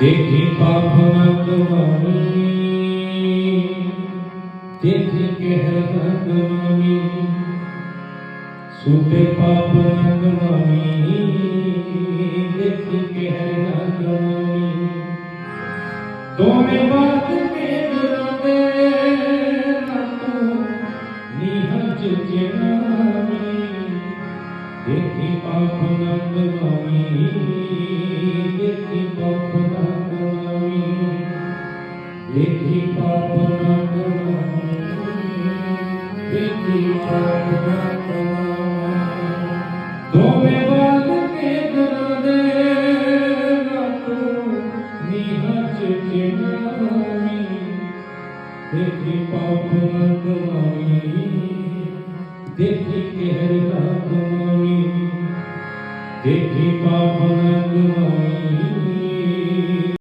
ਦੇਖੀ ਪਾਪ ਕਮਾਈ ਦੇਖੀ ਕਹਿ ਕਮਾਈ ਸੁਤੇ ਪਾਪ ਕਮਾਈ ਦੇਖੀ ਕਹਿ ਕਮਾਈ ਦੋਵੇਂ ਬਾਤ ਕੇ ਗੁਰਦੇ ਨਾਤੋਂ ਨਿਹਜ ਜਨਾਮੀ ਦੇਖੀ ਪਾਪ ਨਾ ਦੇਖੀ ਪਾਪ ਨਾ ਕਮਾਈ ਦੇਖੀ ਪਾਪ ਨਾ ਕਮਾਈ ਦੋਵੇਂ ਬਾਤ ਕੇ ਗੁਰਦੇ ਨਾਤੋਂ ਨਿਹਜ ਜਨਾਮੀ ਦੇਖੀ ਪਾਪ ਨਾ ਕਮਾਈ ਦੇਖੀ ਕਹਿਰ ਨਾ ਕਮਾਈ ਦੇਖੀ ਪਾਪ ਨਾ ਕਮਾਈ